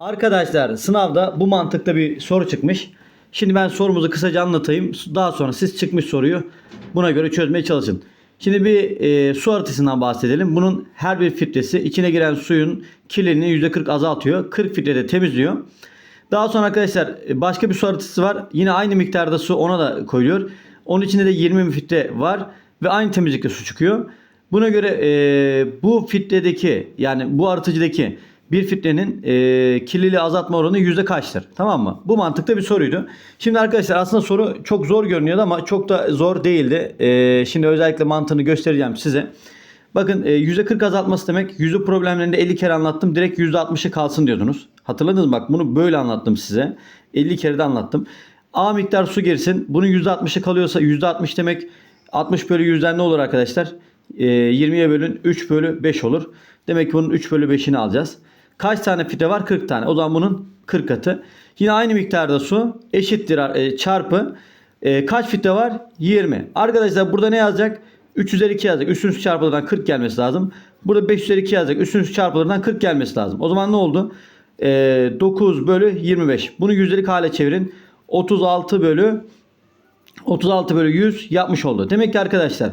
Arkadaşlar sınavda bu mantıkta bir soru çıkmış. Şimdi ben sorumuzu kısaca anlatayım. Daha sonra siz çıkmış soruyu buna göre çözmeye çalışın. Şimdi bir e, su arıtısından bahsedelim. Bunun her bir filtresi içine giren suyun kirliliğini %40 azaltıyor. 40 filtrede temizliyor. Daha sonra arkadaşlar e, başka bir su arıtısı var. Yine aynı miktarda su ona da koyuluyor. Onun içinde de 20 filtre var ve aynı temizlikte su çıkıyor. Buna göre e, bu filtredeki yani bu arıtıcıdaki bir filtrenin e, kirliliği azaltma oranı yüzde kaçtır? Tamam mı? Bu mantıkta bir soruydu. Şimdi arkadaşlar aslında soru çok zor görünüyordu ama çok da zor değildi. E, şimdi özellikle mantığını göstereceğim size. Bakın e, %40 azaltması demek yüzü problemlerinde 50 kere anlattım. Direkt %60'ı kalsın diyordunuz. Hatırladınız mı? Bak bunu böyle anlattım size. 50 kere de anlattım. A miktar su girsin. Bunun %60'ı kalıyorsa %60 demek 60 bölü 100'den ne olur arkadaşlar? E, 20'ye bölün 3 bölü 5 olur. Demek ki bunun 3 bölü 5'ini alacağız. Kaç tane filtre var? 40 tane. O zaman bunun 40 katı. Yine aynı miktarda su eşittir e, çarpı e, kaç filtre var? 20. Arkadaşlar burada ne yazacak? 3 üzeri 2 yazacak. Üstün üstü çarpılırdan 40 gelmesi lazım. Burada 5 üzeri 2 yazacak. Üstün üstü çarpılırdan 40 gelmesi lazım. O zaman ne oldu? E, 9 bölü 25. Bunu yüzdelik hale çevirin. 36 bölü 36 bölü 100 yapmış oldu. Demek ki arkadaşlar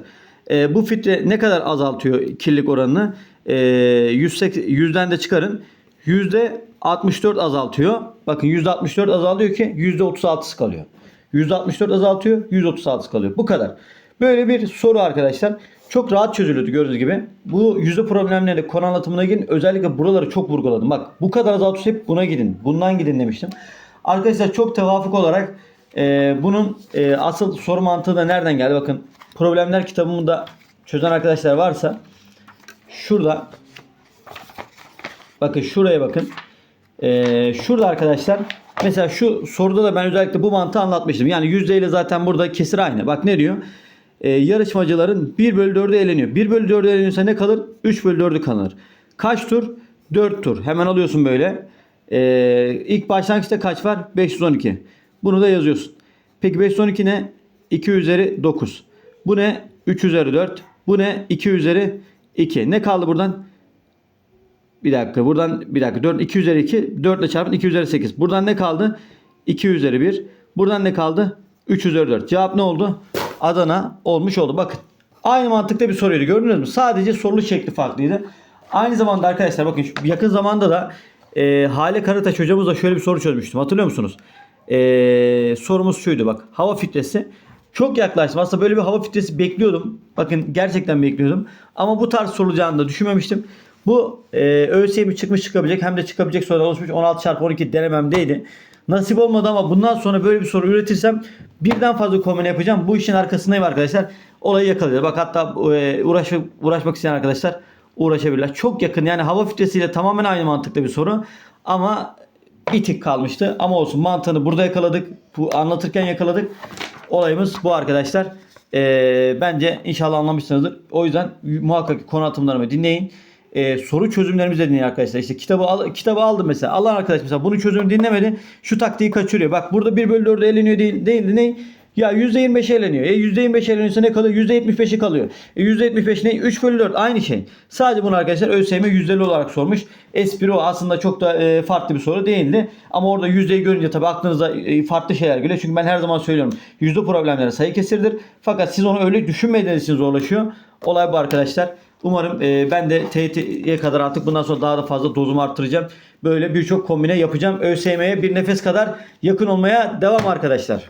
e, bu filtre ne kadar azaltıyor kirlilik oranını? E, 180, 100'den de çıkarın. Yüzde 64 azaltıyor. Bakın yüzde 64 azalıyor ki yüzde 36'sı kalıyor. Yüzde 64 azaltıyor, yüzde 36'sı kalıyor. Bu kadar. Böyle bir soru arkadaşlar. Çok rahat çözülüyordu gördüğünüz gibi. Bu yüzde problemleri konu anlatımına girin. Özellikle buraları çok vurguladım. Bak bu kadar azaltıyorsa hep buna gidin. Bundan gidin demiştim. Arkadaşlar çok tevafuk olarak e, bunun e, asıl soru mantığı da nereden geldi? Bakın problemler kitabımı da çözen arkadaşlar varsa şurada bakın şuraya bakın. E, şurada arkadaşlar mesela şu soruda da ben özellikle bu mantığı anlatmıştım. Yani yüzde ile zaten burada kesir aynı. Bak ne diyor? E, yarışmacıların 1 bölü 4'ü eleniyor. 1 bölü 4'ü eleniyorsa ne kalır? 3 bölü 4'ü kalır. Kaç tur? 4 tur. Hemen alıyorsun böyle. Ee, ilk başlangıçta kaç var? 512. Bunu da yazıyorsun. Peki 512 ne? 2 üzeri 9. Bu ne? 3 üzeri 4. Bu ne? 2 üzeri 2. Ne kaldı buradan? Bir dakika. Buradan bir dakika. 4 2 üzeri 2. 4 ile çarpın 2 üzeri 8. Buradan ne kaldı? 2 üzeri 1. Buradan ne kaldı? 3 üzeri 4. Cevap ne oldu? Adana olmuş oldu. Bakın. Aynı mantıkta bir soruydu. Gördünüz mü? Sadece sorulu şekli farklıydı. Aynı zamanda arkadaşlar bakın yakın zamanda da e, Hale Karataş hocamızla şöyle bir soru çözmüştüm. Hatırlıyor musunuz? E, sorumuz şuydu bak. Hava filtresi. Çok yaklaştım. Aslında böyle bir hava filtresi bekliyordum. Bakın gerçekten bekliyordum. Ama bu tarz sorulacağını da düşünmemiştim. Bu e, ÖSYM çıkmış çıkabilecek hem de çıkabilecek sorular oluşmuş 16 çarpı 12 denememdeydi. Nasip olmadı ama bundan sonra böyle bir soru üretirsem birden fazla kombine yapacağım. Bu işin arkasındayım arkadaşlar. Olayı yakalayacağız. Bak hatta e, uğraş, uğraşmak isteyen arkadaşlar uğraşabilirler. Çok yakın yani hava filtresiyle tamamen aynı mantıkta bir soru. Ama bir tık kalmıştı. Ama olsun mantığını burada yakaladık. Bu anlatırken yakaladık. Olayımız bu arkadaşlar. Ee, bence inşallah anlamışsınızdır. O yüzden muhakkak konu atımlarımı dinleyin. Ee, soru çözümlerimizi de dinleyin arkadaşlar. İşte kitabı al, kitabı aldım mesela. Alan arkadaş mesela bunu çözümünü dinlemedi. Şu taktiği kaçırıyor. Bak burada 1 bölü 4'e eleniyor değil, değildi ne? Ya %25 eleniyor. E %25 eleniyorsa ne kalıyor? %75'i kalıyor. E %75 ne? 3 bölü 4 aynı şey. Sadece bunu arkadaşlar ÖSYM yüzdeli olarak sormuş. Espri o aslında çok da e, farklı bir soru değildi. Ama orada yüzdeyi görünce tabii aklınıza e, farklı şeyler geliyor. Çünkü ben her zaman söylüyorum. Yüzde problemleri sayı kesirdir. Fakat siz onu öyle düşünmediğiniz için zorlaşıyor. Olay bu arkadaşlar. Umarım e, ben de TYT'ye kadar artık bundan sonra daha da fazla dozumu arttıracağım. Böyle birçok kombine yapacağım. ÖSYM'ye bir nefes kadar yakın olmaya devam arkadaşlar.